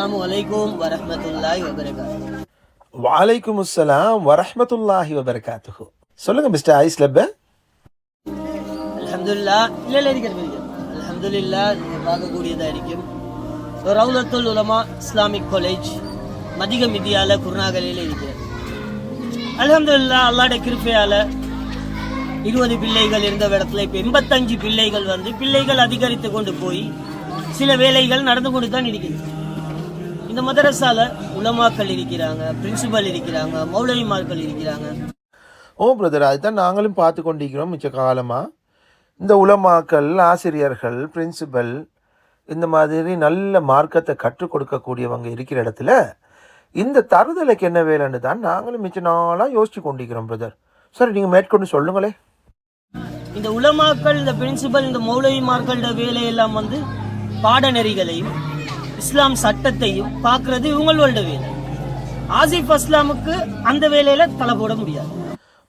அஸ்லாம் வலைக்கும் வரமத்துல்லாஹி வபரகாத்து சொல்லுங்க மிஸ்டர் ஐஸ் லப்ப அலமதுல்லா இல்லை இல்லை இருக்கிறது அலமதுல்லா பார்க்கக்கூடியதாக இருக்கும். ஸோ உலமா இஸ்லாமிக் காலேஜ் மதிகம் மிதியால குருநாகலையில் இருக்கிறது. அலமதுல்லா அல்லாட கிருபையால இருபது பிள்ளைகள் இருந்த இடத்துல இப்போ எண்பத்தஞ்சு பிள்ளைகள் வந்து பிள்ளைகள் அதிகரித்து கொண்டு போய் சில வேலைகள் நடந்து கொண்டு தான் இருக்குது இந்த மதரசால உலமாக்கள் இருக்கிறாங்க பிரின்சிபல் இருக்கிறாங்க மௌலவிமார்கள் இருக்கிறாங்க. ஓ பிரதர் அதுதான் நாங்களும் பார்த்து கொண்டிருக்கிறோம் மிச்ச காலமாக இந்த உலமாக்கள் ஆசிரியர்கள் பிரின்சிபல் இந்த மாதிரி நல்ல மார்க்கத்தை கற்றுக் கொடுக்கக்கூடியவங்க இருக்கிற இடத்துல இந்த தருதலைக்கு என்ன வேலைன்னு தான் நாங்களும் மிச்ச நாளாக யோசிச்சு கொண்டிருக்கிறோம் பிரதர் சரி நீங்கள் மேற்கொண்டு சொல்லுங்களே இந்த உலமாக்கள் இந்த பிரின்சிபல் இந்த மௌலவிமார்களோட வேலையெல்லாம் வந்து பாடநெறிகளையும் இஸ்லாம் சட்டத்தையும் பார்க்கறது இவங்களோட வேலை. ஆசிஃப் அஸ்லாமுக்கு அந்த வேலையில தலை போட முடியாது.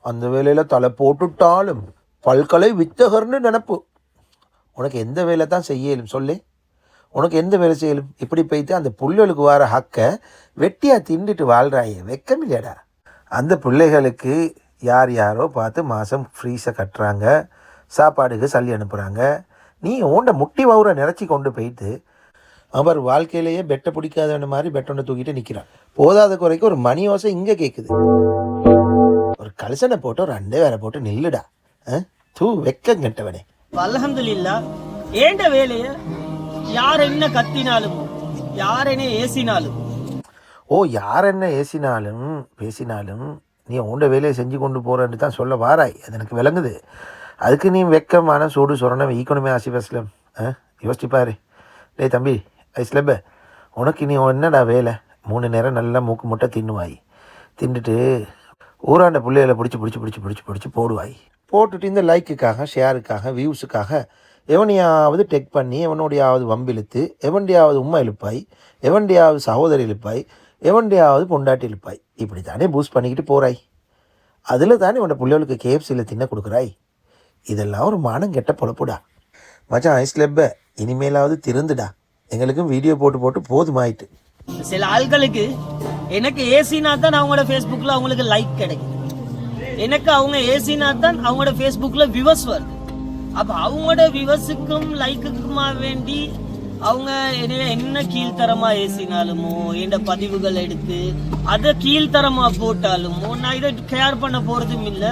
அந்த வேலையில் தலை போட்டுட்டாலும் பல்கலை வித்தகர்னு நினப்பு. உனக்கு எந்த வேலை தான் செய்யலும் சொல்லு. உனக்கு எந்த வேலை செய்யலும்? இப்படி போயிட்டு அந்த புள்ளைகளுக்கு வர ஹக்கை வெட்டியாக திண்டுட்டு வாழ்கிறாயே வெக்கம் இல்லையாடா அந்த பிள்ளைகளுக்கு யார் யாரோ பார்த்து மாதம் ஃப்ரீஸை கட்டுறாங்க. சாப்பாடுக்கு சல்லி அனுப்புகிறாங்க நீ ஓண்ட முட்டி வவுரை நிறச்சி கொண்டு போயிட்டு அவர் வாழ்க்கையிலேயே பெட்டை பிடிக்காதவன மாதிரி பெட்டொன்று தூக்கிட்டு நிற்கிறான் போதாத குறைக்கு ஒரு மணி ஓசை இங்கே கேட்குது ஒரு கலசனை போட்டு ஒரு அண்டை வேற போட்டு நில்லுடா? தூ வெக்கம் கெட்டவனே. அல்ஹம்துலில்லா ஏண்ட வேலைய? யார் என்ன கத்தினாலும் யார் என்ன ஏசினாலும். ஓ யார் என்ன ஏசினாலும் பேசினாலும் நீ உண்ட வேலையை செஞ்சு கொண்டு போறேன்னு தான் சொல்ல வாராய். அது எனக்கு விளங்குது. அதுக்கு நீ வெக்கமான சூடு சொரணம் ஈக்கணுமே ஆசிப் அஸ்லம் ஆ? யோசிச்சு பாரு. டேய் தம்பி ஐஸ்லப்ப உனக்கு நீ என்னடா வேலை? மூணு நேரம் நல்லா மூக்கு முட்டை தின்னுவாய். தின்னுட்டு ஊராண்ட பிள்ளைகளை பிடிச்சி பிடிச்சி பிடிச்சி பிடிச்சி பிடிச்சி போடுவாய். போட்டுட்டு இந்த லைக்குக்காக ஷேருக்காக வியூஸுக்காக எவனையாவது டெக் பண்ணி எவனோடையாவது வம்பிழுத்து எவன்டையாவது உம்மா இழுப்பாய் எவன்டையாவது சகோதரி இழுப்பாய் எவன்டையாவது பொண்டாட்டி இழுப்பாய். இப்படி தானே பூஸ்ட் பண்ணிக்கிட்டு போகிறாய் அதில் தானே உன்னை பிள்ளைகளுக்கு கேஎஃப்சியில் தின்ன கொடுக்குறாய். இதெல்லாம் ஒரு மானம் கெட்ட பொழப்புடா. மச்சான் ஐஸ்லெப்ப இனிமேலாவது திருந்துடா எங்களுக்கும் வீடியோ போட்டு போட்டு போதுமாயிட்டு. சில ஆட்களுக்கு எனக்கு ஏசினா தான் அவங்களோட ஃபேஸ்புக்கில் அவங்களுக்கு லைக் கிடைக்குது. எனக்கு அவங்க ஏசினா தான் அவங்களோட ஃபேஸ்புக்கில் விவஸ் வருது. அப்போ அவங்களோட விவஸுக்கும் லைக்குக்குமா வேண்டி அவங்க என்ன என்ன கீழ்த்தரமா ஏசினாலுமோ என்ற பதிவுகள் எடுத்து அதை கீழ்த்தரமா போட்டாலுமோ நான் இதை கேர் பண்ண போறதும் இல்லை.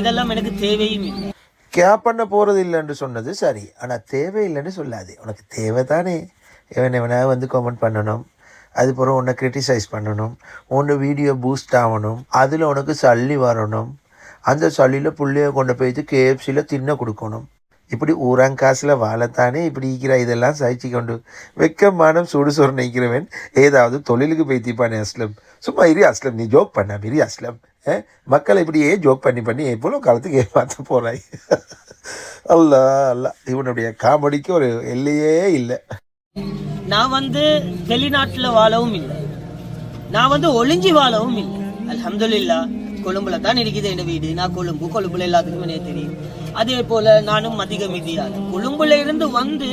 இதெல்லாம் எனக்கு தேவையும் இல்லை. கேப் பண்ண போகிறது இல்லைன்னு சொன்னது சரி. ஆனால் தேவையில்லைன்னு சொல்லாது. உனக்கு தேவை தானே எவன் எவனாக வந்து கமெண்ட் பண்ணணும். அதுக்கப்புறம் உன்னை கிரிட்டிசைஸ் பண்ணணும். உன்னை வீடியோ பூஸ்ட் ஆகணும் அதில் உனக்கு சல்லி வரணும். அந்த சல்லியில் புள்ளைய கொண்டு போயிட்டு கேஎஃப்சியில் தின்ன கொடுக்கணும். இப்படி ஊராங்காசில் வாழத்தானே இப்படி இருக்கிற இதெல்லாம் சகிச்சு கொண்டு வெக்கமானம் சுடு சுடு நிற்கிறவன் ஏதாவது தொழிலுக்கு போய்த்திப்பானே அஸ்லம். சும்மா இரு அஸ்லம். நீ ஜோக் பண்ண இரு அஸ்லம். மக்களை இப்படியே ஜோக் பண்ணி பண்ணி எவ்வளோ காலத்துக்கு ஏமாற்ற போகிறாய் அல்ல அல்ல. இவனுடைய காமெடிக்கு ஒரு எல்லையே இல்லை. நான் வந்து வெளிநாட்டில் வாழவும் இல்லை. நான் வந்து ஒளிஞ்சி வாழவும் இல்லை. அலமதுல்லா கொழும்புல தான் இருக்குது என் வீடு. நான் கொழும்பு கொழும்புல எல்லாத்துக்குமே எனக்கு தெரியும். அதே போல நானும் அதிகம் மிதியால கொழும்புல இருந்து வந்து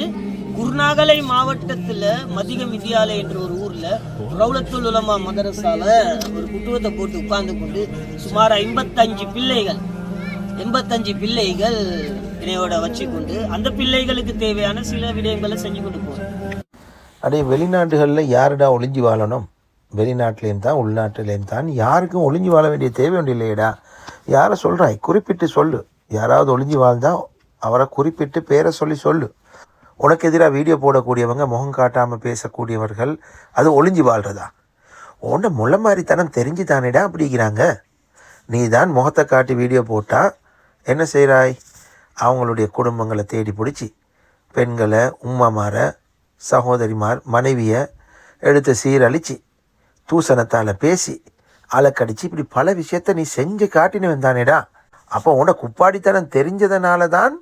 குருநாகலை மாவட்டத்துல மதிக மிதியால என்ற ஒரு ஊர்ல ரவுலத்துல் உலமா மதரசால ஒரு குட்டுவத்தை போட்டு உட்கார்ந்து கொண்டு சுமார் ஐம்பத்தஞ்சு பிள்ளைகள் எண்பத்தஞ்சு பிள்ளைகள் இணையோட வச்சுக்கொண்டு அந்த பிள்ளைகளுக்கு தேவையான சில விடயங்களை செஞ்சு கொண்டு போறேன் அடே வெளிநாடுகளில் யாருடா ஒளிஞ்சு வாழணும்? வெளிநாட்டிலேயும் தான் உள்நாட்டிலேயும் தான். யாருக்கும் ஒளிஞ்சு வாழ வேண்டிய தேவை ஒன்றும் இல்லையடா. யாரை சொல்கிறாய் குறிப்பிட்டு சொல்லு. யாராவது ஒளிஞ்சு வாழ்ந்தால் அவரை குறிப்பிட்டு பேரை சொல்லி சொல்லு. உனக்கு எதிராக வீடியோ போடக்கூடியவங்க முகம் காட்டாமல் பேசக்கூடியவர்கள் அது ஒளிஞ்சு வாழ்கிறதா உன்னை முள்ள மாதிரித்தனம் தெரிஞ்சு தானேடா அப்படிங்கிறாங்க. நீ தான் முகத்தை காட்டி வீடியோ போட்டால் என்ன செய்கிறாய் அவங்களுடைய குடும்பங்களை தேடி பிடிச்சி பெண்களை உம்மாமாரை சகோதரிமார் மனைவியை எடுத்து சீரழித்து தூசணத்தால் பேசி அலக்கடிச்சு இப்படி பல விஷயத்த நீ செஞ்சு காட்டினவன் தானேடா. அப்போ உன்னை குப்பாடித்தனம் தெரிஞ்சதுனால தான்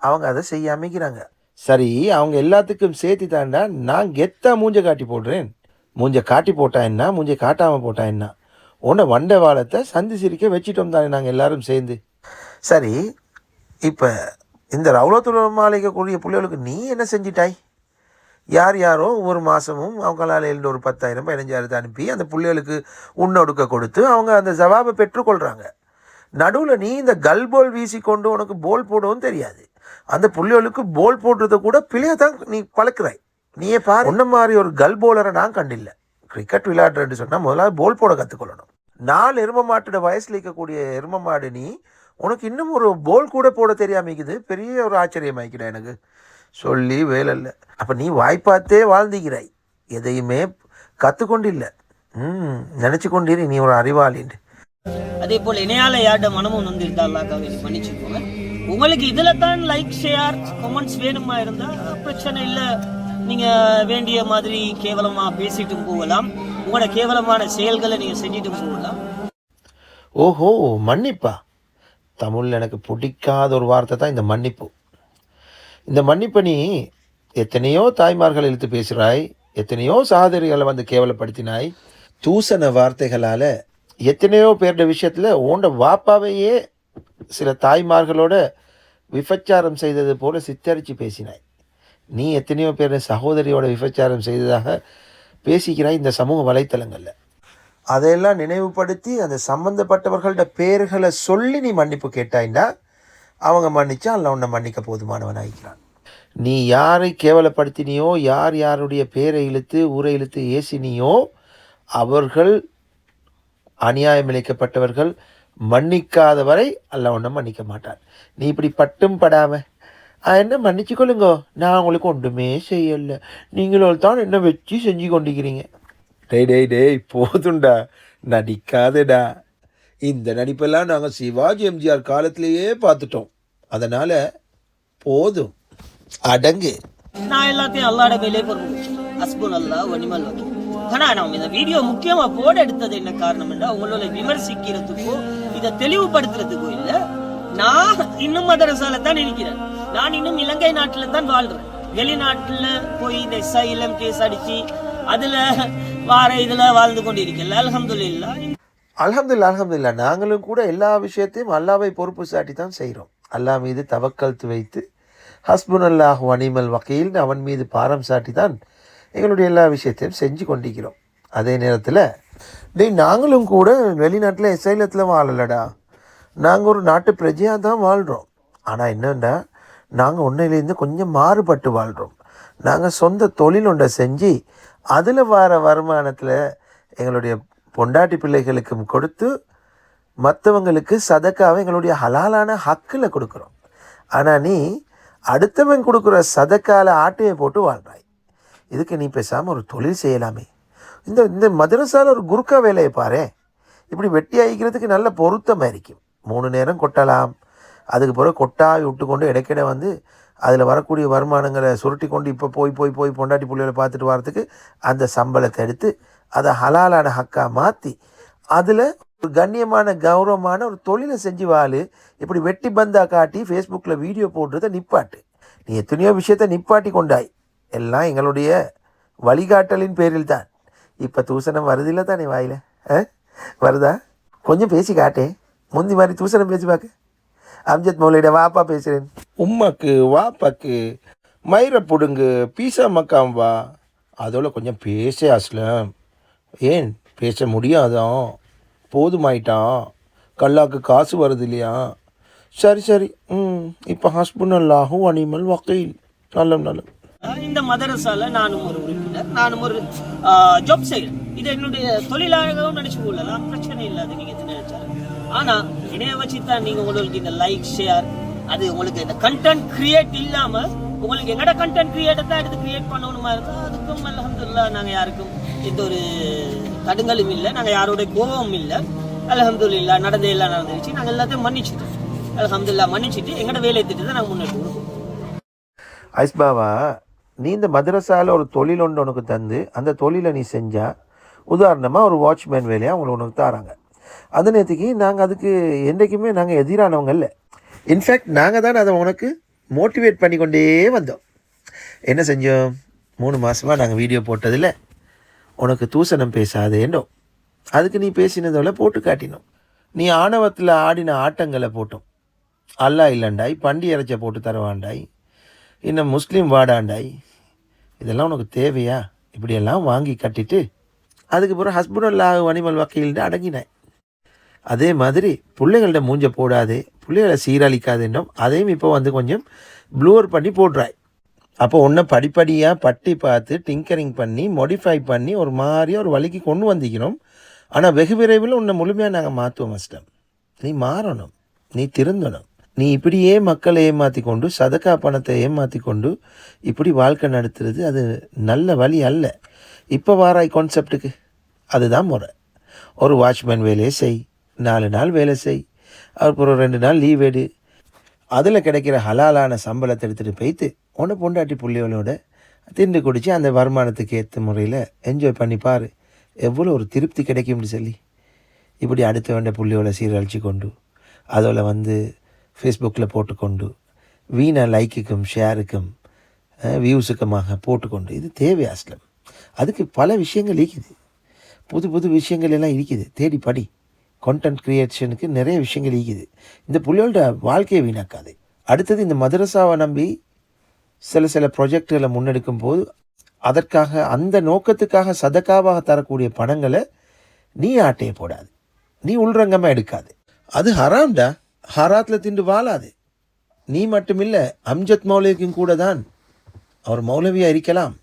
அவங்க அதை செய்ய அமைக்கிறாங்க சரி அவங்க எல்லாத்துக்கும் சேர்த்து தாண்டா நான் கெத்தா மூஞ்ச காட்டி போடுறேன். மூஞ்ச காட்டி போட்டா என்ன? மூஞ்சை காட்டாமல் போட்டா என்ன? உன்னை வண்டை வாழத்தை சந்தி சிரிக்க வச்சிட்டோம் தானே நாங்கள் எல்லாரும் சேர்ந்து. சரி இப்போ இந்த ரவுலத்துள்ள அழைக்கக்கூடிய பிள்ளைகளுக்கு நீ என்ன செஞ்சிட்டாய்? யார் யாரோ ஒவ்வொரு மாதமும் அவங்களால எழுந்த ஒரு பத்தாயிரம் பதினஞ்சாயிரத்தை அனுப்பி அந்த பிள்ளைகளுக்கு உண்ணொடுக்க கொடுத்து அவங்க அந்த ஜவாபை பெற்றுக்கொள்கிறாங்க நடுவில் நீ இந்த கல் போல் வீசிக்கொண்டு உனக்கு போல் போடவும் தெரியாது. அந்த புள்ளிகளுக்கு போல் போடுறத கூட பிள்ளைய தான் நீ பழக்கிறாய். நீயே பாரு. உன்ன மாதிரி ஒரு கல் போலரை நான் கண்டில்லை. கிரிக்கெட் விளையாடுறேன்னு சொன்னால் முதல்ல போல் போட கற்றுக்கொள்ளணும் நாலு எரும மாட்டோட வயசில் இருக்கக்கூடிய எரும மாடு நீ உனக்கு இன்னும் ஒரு போல் கூட போட தெரியாமிக்குது பெரிய ஒரு ஆச்சரியமாய்க்கிட எனக்கு. சொல்லி வேலை இல்லை அப்போ நீ வாய்ப்பாத்தே வாழ்ந்துகிறாய். எதையுமே கற்றுக்கொண்டில்லை ம் நினச்சி கொண்டிரு நீ ஒரு அறிவாளின்னு அதே போல் இணையால யார்ட மனமும் வந்து இருந்தா மன்னிச்சுக்கோங்க. உங்களுக்கு இதுல தான் லைக் ஷேர் கமெண்ட்ஸ் வேணுமா இருந்தா பிரச்சனை இல்லை. நீங்க வேண்டிய மாதிரி கேவலமா பேசிட்டு போகலாம். உங்களோட கேவலமான செயல்களை நீங்க செஞ்சுட்டு போகலாம். ஓஹோ மன்னிப்பா. தமிழில் எனக்கு பிடிக்காத ஒரு வார்த்தை தான் இந்த மன்னிப்பு. இந்த மன்னிப்பை நீ எத்தனையோ தாய்மார்கள் இழுத்து பேசுகிறாய் எத்தனையோ சகோதரிகளை வந்து கேவலப்படுத்தினாய். தூசண வார்த்தைகளால் எத்தனையோ பேருடைய விஷயத்தில் உண்ட வாப்பாவையே சில தாய்மார்களோட விபச்சாரம் செய்தது போல சித்தரித்து பேசினாய். நீ எத்தனையோ பேர் சகோதரியோட விபச்சாரம் செய்ததாக பேசிக்கிறாய் இந்த சமூக வலைத்தளங்களில். அதையெல்லாம் நினைவுபடுத்தி அந்த சம்பந்தப்பட்டவர்கள்ட பேர்களை சொல்லி நீ மன்னிப்பு கேட்டாய்னா அவங்க மன்னிச்சா அல்ல உன்னை மன்னிக்க போதுமானவன் ஆகிக்கிறான் நீ யாரை கேவலப்படுத்தினியோ யார் யாருடைய பேரை இழுத்து ஊரை இழுத்து ஏசினியோ அவர்கள் அநியாயம் இழைக்கப்பட்டவர்கள் மன்னிக்காத வரை அல்ல ஒன்றும் மன்னிக்க மாட்டார் நீ இப்படி பட்டும் படாம என்ன மன்னிச்சு கொள்ளுங்கோ நான் உங்களுக்கு ஒன்றுமே செய்யலை. நீங்களும் தான் என்ன வச்சு செஞ்சு கொண்டிருக்கிறீங்க. டேய் டேய் டேய் போதும்டா நடிக்காதடா. இந்த நடிப்பெல்லாம் நாங்கள் சிவாஜி எம்ஜிஆர் காலத்திலேயே பார்த்துட்டோம். அதனால் போதும். அடங்கு. நான் எல்லாத்தையும் அல்லாட மேலே பொருள் அஸ்பூன் அல்லா வனிமல் வகை ஆனால் நம்ம இந்த வீடியோ முக்கியமாக போட எடுத்தது என்ன காரணம் உங்களோட விமர்சிக்கிறதுக்கும் இதை தெளிவுபடுத்துறதுக்கோ இல்ல. நான் இன்னும் மதரசால தான் இருக்கிறேன். நான் இன்னும் இலங்கை நாட்டுல தான் வாழ்றேன். வெளிநாட்டுல போய் இந்த சைலம் கேஸ் அடிச்சு அதுல வார இதுல வாழ்ந்து கொண்டிருக்கல அலமதுல்லா அல்ஹம்துலில்லாஹ் அலமதுல்லா நாங்களும் கூட எல்லா விஷயத்தையும் அல்லாவை பொறுப்பு சாட்டி தான் செய்கிறோம் அல்லாஹ் மீது தவக்கல்த்து வைத்து ஹஸ்புன் அல்லாஹ் வனிமல் வகையில் அவன் மீது பாரம் சாட்டி தான் எங்களுடைய எல்லா விஷயத்தையும் செஞ்சு கொண்டிருக்கிறோம். அதே நேரத்தில் டேய் நாங்களும் கூட வெளிநாட்டில் இசைலத்தில் வாழலடா. நாங்கள் ஒரு நாட்டு பிரஜையாக தான் வாழ்கிறோம் ஆனால் என்னென்னா நாங்கள் ஒன்றிலேருந்து கொஞ்சம் மாறுபட்டு வாழ்கிறோம் நாங்கள் சொந்த தொழில் ஒன்றை செஞ்சு அதில் வர வருமானத்தில் எங்களுடைய பொண்டாட்டி பிள்ளைகளுக்கும் கொடுத்து மற்றவங்களுக்கு சதக்காவை எங்களுடைய ஹலாலான ஹக்கில் கொடுக்குறோம். ஆனால் நீ அடுத்தவன் கொடுக்குற சதக்கால ஆட்டையை போட்டு வாழ்றாய். இதுக்கு நீ பேசாமல் ஒரு தொழில் செய்யலாமே. இந்த இந்த மதரசால ஒரு குருக்கா வேலையை பாரு இப்படி வெட்டி ஆகிக்கிறதுக்கு நல்ல பொருத்தமாக இருக்கும் மூணு நேரம் கொட்டலாம். அதுக்கு பிறகு கொட்டாவி விட்டுக்கொண்டு இடைக்கிட வந்து அதில் வரக்கூடிய வருமானங்களை சுருட்டி கொண்டு இப்போ போய் போய் போய் பொண்டாட்டி பிள்ளைகளை பார்த்துட்டு வரத்துக்கு அந்த சம்பளத்தை எடுத்து அதை ஹலாலான ஹக்கா மாற்றி அதில் ஒரு கண்ணியமான கௌரவமான ஒரு தொழிலை செஞ்சு வாழ். இப்படி வெட்டி பந்தா காட்டி ஃபேஸ்புக்கில் வீடியோ போடுறத நிப்பாட்டு. நீ எத்தனையோ விஷயத்த நிப்பாட்டி கொண்டாய். எல்லாம் எங்களுடைய வழிகாட்டலின் பேரில் தான் இப்போ தூசணம் வருதில்ல தானே வாயில்? ஆ? வருதா? கொஞ்சம் பேசி காட்டே. முந்தி மாதிரி தூசணம் பேசி பார்க்க அம்ஜத் மௌலிட வாப்பா பேசுகிறேன் உம்மாக்கு வாப்பாக்கு மயிரை புடுங்கு பீசா மக்காம் வா. அதோட கொஞ்சம் பேச அஸ்லம். ஏன்? பேச முடியாதான் போதுமாயிட்டான். கல்லாக்கு காசு வருது இல்லையா? சரி சரி. ம் இப்போ ஹஸ்பண்ட் அல்லாஹும் அனிமல் வக்கையில் நல்லம் நல்லம். இந்த மதரசால நானும் ஒரு உறுப்பினர் நானும் ஒரு ஜாப் செய்கிறேன் இது என்னுடைய தொழிலாகவும் நினைச்சு கொள்ளலாம். பிரச்சனை இல்லாது நீங்க இது நினைச்சாலும். ஆனா இணைய வச்சு தான் நீங்க உங்களுக்கு இந்த லைக் ஷேர் அது உங்களுக்கு இந்த கண்டென்ட் கிரியேட் இல்லாம உங்களுக்கு எங்கட கண்டென்ட் கிரியேட்டை தான் எடுத்து கிரியேட் பண்ணணுமா இருக்கும் அதுக்கும் அலமதுல்லா நாங்க யாருக்கும் எந்த ஒரு தடுங்கலும் இல்லை. நாங்க யாரோட கோபமும் இல்லை. அல்ஹம்துலில்லாஹ் நடந்த எல்லாம் நடந்துருச்சு. நாங்க எல்லாத்தையும் மன்னிச்சிட்டோம். அல்ஹம்துலில்லாஹ் மன்னிச்சுட்டு எங்கட வேலையை திட்டத்தை நாங்க முன்னெடுத்து ஐஸ்பாவா நீ இந்த மதரசாவில் ஒரு தொழில் ஒன்று உனக்கு தந்து அந்த தொழிலை நீ செஞ்சால் உதாரணமாக ஒரு வாட்ச்மேன் வேலையாக அவங்களை உனக்கு தராங்க. அந்த நேரத்துக்கு நாங்கள் அதுக்கு என்றைக்குமே நாங்கள் எதிரானவங்க இல்லை இன்ஃபேக்ட் நாங்கள் தான் அதை உனக்கு மோட்டிவேட் பண்ணி கொண்டே வந்தோம். என்ன செஞ்சோம்? மூணு மாதமாக நாங்கள் வீடியோ போட்டதில் உனக்கு தூசணம் பேசாதேன்னோம். அதுக்கு நீ பேசினதோட போட்டு காட்டினோம். நீ ஆணவத்தில் ஆடின ஆட்டங்களை போட்டோம். அல்லா இல்லைண்டாய் பண்டி இறைச்ச போட்டு தரவாண்டாய். இன்னும் முஸ்லீம் வாடாண்டாய். இதெல்லாம் உனக்கு தேவையா? இப்படியெல்லாம் வாங்கி கட்டிட்டு அதுக்கு பிறகு ஹஸ்பண்ட் இல்லாத அனிமல் வக்கீல்னு அடங்கினேன். அதே மாதிரி பிள்ளைகள்ட்ட மூஞ்ச போடாது பிள்ளைகளை சீரழிக்காதுன்னும் அதையும் இப்போ வந்து கொஞ்சம் ப்ளூவர் பண்ணி போடுறாய். அப்போ ஒன்றை படிப்படியாக பட்டி பார்த்து டிங்கரிங் பண்ணி மோடிஃபை பண்ணி ஒரு மாதிரியாக ஒரு வழிக்கு கொண்டு வந்திக்கணும். ஆனால் வெகு விரைவில் உன்னை முழுமையாக நாங்கள் மாற்றுவோம் அஸ்டம் நீ மாறணும். நீ திருந்தணும். நீ இப்படியே மக்களை ஏமாற்றி கொண்டு சதக்கா பணத்தை ஏமாற்றி கொண்டு இப்படி வாழ்க்கை நடத்துறது அது நல்ல வழி அல்ல. இப்போ வாராய் கான்செப்டுக்கு அதுதான் முறை. ஒரு வாட்ச்மேன் வேலையை செய் நாலு நாள் வேலை செய் அப்புறம் ரெண்டு நாள் லீவ் எடு. அதில் கிடைக்கிற ஹலாலான சம்பளத்தை எடுத்துகிட்டு போய்த்து உன்னை பொண்டாட்டி புள்ளிகளோட திண்டு குடித்து அந்த வருமானத்துக்கு ஏற்ற முறையில் என்ஜாய் பண்ணி பாரு. எவ்வளோ ஒரு திருப்தி கிடைக்கும்னு சொல்லி. இப்படி அடுத்த வேண்ட புள்ளியோட சீரழிச்சு கொண்டு அதோட வந்து ஃபேஸ்புக்கில் போட்டுக்கொண்டு வீணா லைக்குக்கும் ஷேருக்கும் வியூஸுக்குமாக போட்டுக்கொண்டு இது தேவை அஸ்லம். அதுக்கு பல விஷயங்கள் இருக்குது. புது புது விஷயங்கள் எல்லாம் இருக்குது. தேடி படி. கண்டென்ட் க்ரியேஷனுக்கு நிறைய விஷயங்கள் இருக்குது. இந்த புள்ளியோட வாழ்க்கையை வீணாக்காது. அடுத்தது இந்த மதரசாவை நம்பி சில சில ப்ரொஜெக்டுகளை முன்னெடுக்கும் போது அதற்காக அந்த நோக்கத்துக்காக சதக்காவாக தரக்கூடிய பணங்களை நீ ஆட்டைய போடாது. நீ உள்ரங்கமாக எடுக்காது. அது ஹராம்டா. ஹராத்தில் திண்டு வாழாது. நீ மட்டுமில்லை அம்ஜத் மௌலவிக்கும் கூட தான் அவர் மௌலவியாக இருக்கலாம்.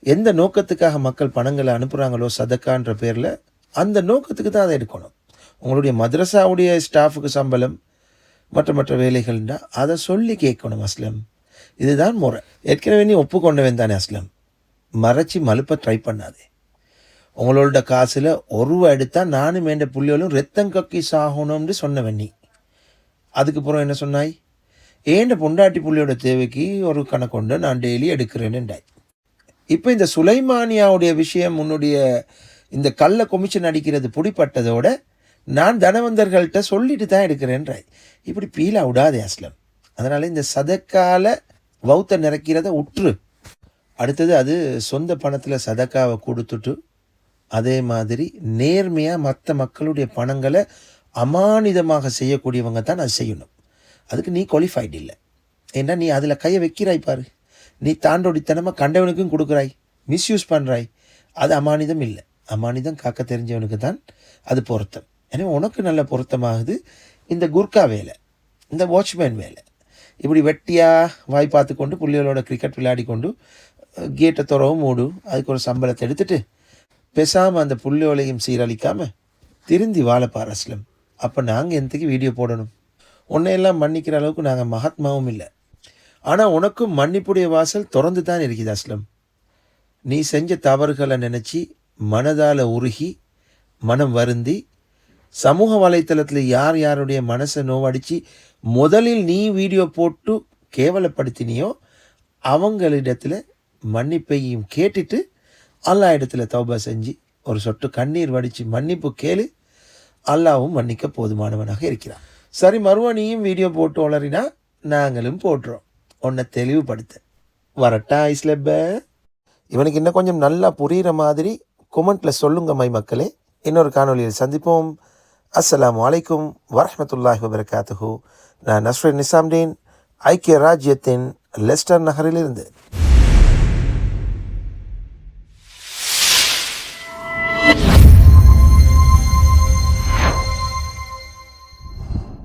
எந்த நோக்கத்துக்காக மக்கள் பணங்களை அனுப்புகிறாங்களோ சதக்கான்ற பேரில் அந்த நோக்கத்துக்கு தான் அதை எடுக்கணும். உங்களுடைய மதரசாவுடைய ஸ்டாஃபுக்கு சம்பளம் மற்ற மற்ற வேலைகள்னா அதை சொல்லி கேட்கணும் அஸ்லம். இதுதான் முறை. ஏற்கனவே நீ ஒப்புக்கொண்டவன் தானே அஸ்லம். மறைச்சி மலுப்ப ட்ரை பண்ணாதே. உங்களோட காசில் ஒருவா எடுத்தால் நானும் வேண்ட புள்ளியோலும் ரத்தம் கக்கி சாகணும்னு சொன்னவன் நீ. அதுக்கப்புறம் என்ன சொன்னாய்? ஏண்ட பொண்டாட்டி புள்ளியோட தேவைக்கு ஒரு கணக்கொண்டு நான் டெய்லி எடுக்கிறேன்னுண்டாய் இப்போ இந்த சுலைமானியாவுடைய விஷயம் உன்னுடைய இந்த கள்ள கொமிஷன் அடிக்கிறது பிடிப்பட்டதோட நான் தனவந்தர்கள்ட்ட சொல்லிட்டு தான் எடுக்கிறேன்றாய் இப்படி பீலா விடாதே அஸ்லம். அதனால் இந்த சதக்கால வௌத்த நிறைக்கிறத உற்று. அடுத்தது அது சொந்த பணத்தில் சதக்காவை கொடுத்துட்டு அதே மாதிரி நேர்மையாக மற்ற மக்களுடைய பணங்களை அமானிதமாக செய்யக்கூடியவங்க தான் அதை செய்யணும். அதுக்கு நீ குவாலிஃபைடு இல்லை. ஏன்னா நீ அதில் கையை வைக்கிறாய் பாரு. நீ தாண்டோடித்தனமாக கண்டவனுக்கும் கொடுக்குறாய். மிஸ்யூஸ் பண்ணுறாய் அது அமானிதம் இல்லை. அமானிதம் காக்க தெரிஞ்சவனுக்கு தான் அது பொருத்தம். ஏன்னா உனக்கு நல்ல பொருத்தமாகுது இந்த குர்கா வேலை இந்த வாட்ச்மேன் வேலை. இப்படி வெட்டியாக வாய் பார்த்து கொண்டு பிள்ளைகளோட கிரிக்கெட் விளையாடி கொண்டு கேட்டை துறவும் மூடு அதுக்கு ஒரு சம்பளத்தை எடுத்துட்டு பேசாமல் அந்த புள்ளியோலையும் சீரழிக்காமல் திருந்தி வாழப்பார் அஸ்லம். அப்போ நாங்கள் எந்தக்கு வீடியோ போடணும்? உன்னையெல்லாம் மன்னிக்கிற அளவுக்கு நாங்கள் மகாத்மாவும் இல்லை. ஆனால் உனக்கும் மன்னிப்புடைய வாசல் திறந்து தான் இருக்குது அஸ்லம். நீ செஞ்ச தவறுகளை நினச்சி மனதால் உருகி மனம் வருந்தி சமூக வலைத்தளத்தில் யார் யாருடைய மனசை நோவடித்து முதலில் நீ வீடியோ போட்டு கேவலப்படுத்தினியோ அவங்களிடத்தில் மன்னிப்பையும் கேட்டுட்டு அல்லா இடத்துல தௌபா செஞ்சு ஒரு சொட்டு கண்ணீர் வடித்து மன்னிப்பு கேளு அல்லாவும் மன்னிக்க போதுமானவனாக இருக்கிறான். சரி மறுவா வீடியோ போட்டு வளரினா நாங்களும் போட்டுறோம். உன்னை தெளிவுபடுத்த. வரட்டா ஐஸ்லப்ப. இவனுக்கு இன்னும் கொஞ்சம் நல்லா புரிகிற மாதிரி கொமெண்ட்டில் சொல்லுங்க மை மக்களே. இன்னொரு காணொளியில் சந்திப்போம். அஸ்லாம் அலைக்கும் வரஹ்மத்துல்லாஹி வபரகாத்துஹு. நான் நஸ்ரீன் நிசாம்டீன் ஐக்கிய ராஜ்யத்தின் லெஸ்டர் நகரிலிருந்து.